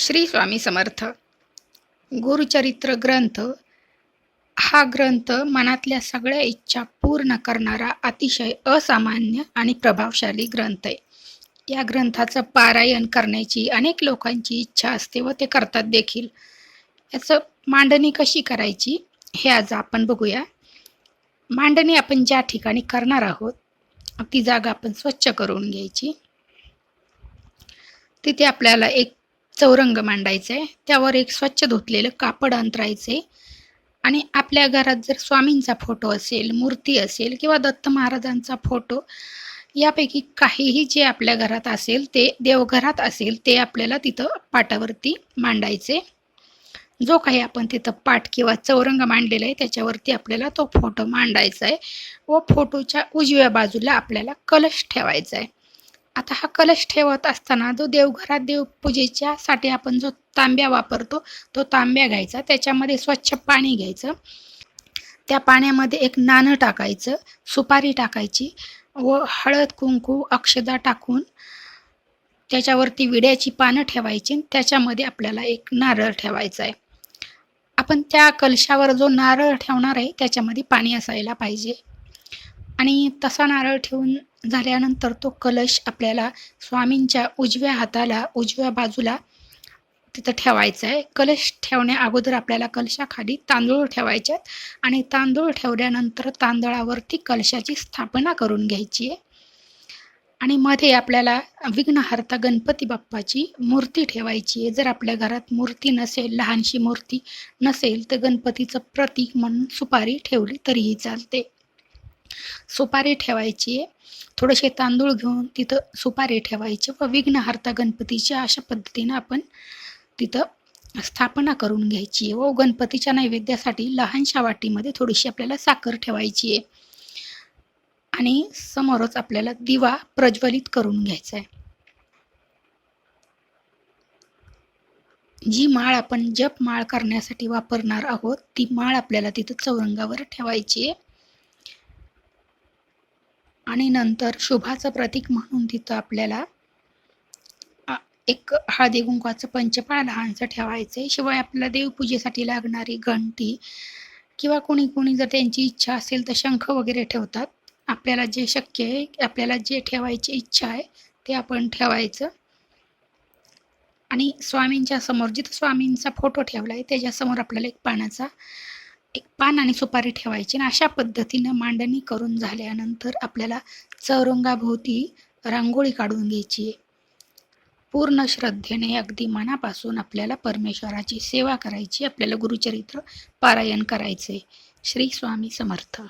श्री स्वामी समर्थ. गुरुचरित्र ग्रंथ. हा ग्रंथ मनातल्या सगळ्या इच्छा पूर्ण करणारा अतिशय असामान्य आणि प्रभावशाली ग्रंथ आहे. या ग्रंथाचं पारायण करण्याची अनेक लोकांची इच्छा असते व ते करतात देखील. याचं मांडणी कशी करायची हे आज आपण बघूया. मांडणी आपण ज्या ठिकाणी करणार आहोत ती जागा आपण स्वच्छ करून घ्यायची. तिथे आपल्याला एक चौरंग मांडायचा आहे त्यावर एक स्वच्छ धुतलेलं कापड अंतरायचे आणि आपल्या घरात जर स्वामींचा फोटो असेल मूर्ती असेल किंवा दत्त महाराजांचा फोटो यापैकी काहीही जे आपल्या घरात असेल ते देवघरात असेल ते आपल्याला तिथं पाटावरती मांडायचे. जो काही आपण तिथं पाट किंवा चौरंग मांडलेला आहे त्याच्यावरती आपल्याला तो फोटो मांडायचा आहे. व फोटोच्या उजव्या बाजूला आपल्याला कलश ठेवायचा आहे. आता हा कलश ठेवत असताना जो देवघरात देवपूजेच्यासाठी आपण जो तांब्या वापरतो तो तांब्या घ्यायचा. त्याच्यामध्ये स्वच्छ पाणी घ्यायचं. त्या पाण्यामध्ये एक नाणं टाकायचं सुपारी टाकायची व हळद कुंकू अक्षदा टाकून त्याच्यावरती विड्याची पानं ठेवायची आणि त्याच्यामध्ये आपल्याला एक नारळ ठेवायचा आहे. आपण त्या कलशावर जो नारळ ठेवणार आहे त्याच्यामध्ये पाणी असायला पाहिजे. आणि तसा नारळ ठेवून झाल्यानंतर तो कलश आपल्याला स्वामींच्या उजव्या हाताला उजव्या बाजूला तिथं ठेवायचं आहे कलश ठेवण्या अगोदर आपल्याला कलशाखाली तांदूळ ठेवायचे आहेत आणि तांदूळ ठेवल्यानंतर तांदळावरती कलशाची स्थापना करून घ्यायची आहे. आणि मध्ये आपल्याला विघ्नहर्ता गणपती बाप्पाची मूर्ती ठेवायची आहे. जर आपल्या घरात मूर्ती नसेल लहानशी मूर्ती नसेल तर गणपतीचं प्रतीक म्हणून सुपारी ठेवली तरीही चालते. सुपारी ठेवायची आहे. थोडेसे तांदूळ घेऊन तिथं सुपारी ठेवायची व विघ्नहर्ता गणपतीची अशा पद्धतीनं आपण तिथं स्थापना करून घ्यायची व गणपतीच्या नैवेद्यासाठी लहानशा वाटीमध्ये थोडीशी आपल्याला साखर ठेवायची आहे. आणि समोरच आपल्याला दिवा प्रज्वलित करून घ्यायचा आहे. जी माळ आपण जप माळ करण्यासाठी वापरणार आहोत ती माळ आपल्याला तिथं चौरंगावर ठेवायची आहे. आणि नंतर शुभाचं प्रतीक म्हणून तिथं आपल्याला एक हळदी कुंकवाचं पंचपाळ लहानसं ठेवायचं. शिवाय आपल्याला देवपूजेसाठी लागणारी घंटी किंवा कोणी कोणी जर त्यांची इच्छा असेल तर शंख वगैरे ठेवतात. आपल्याला जे शक्य आहे आपल्याला जे ठेवायची इच्छा आहे ते आपण ठेवायचं. आणि स्वामींच्या समोर जिथं स्वामींचा फोटो ठेवला आहे त्याच्यासमोर आपल्याला एक पाण्याचा एक पान आणि सुपारी ठेवायची आणि अशा पद्धतीनं मांडणी करून झाल्यानंतर आपल्याला चौरंगाभोवती रांगोळी काढून घ्यायची आहे. पूर्ण श्रद्धेने अगदी मनापासून आपल्याला परमेश्वराची सेवा करायची आपल्याला गुरुचरित्र पारायण करायचे श्री स्वामी समर्थ.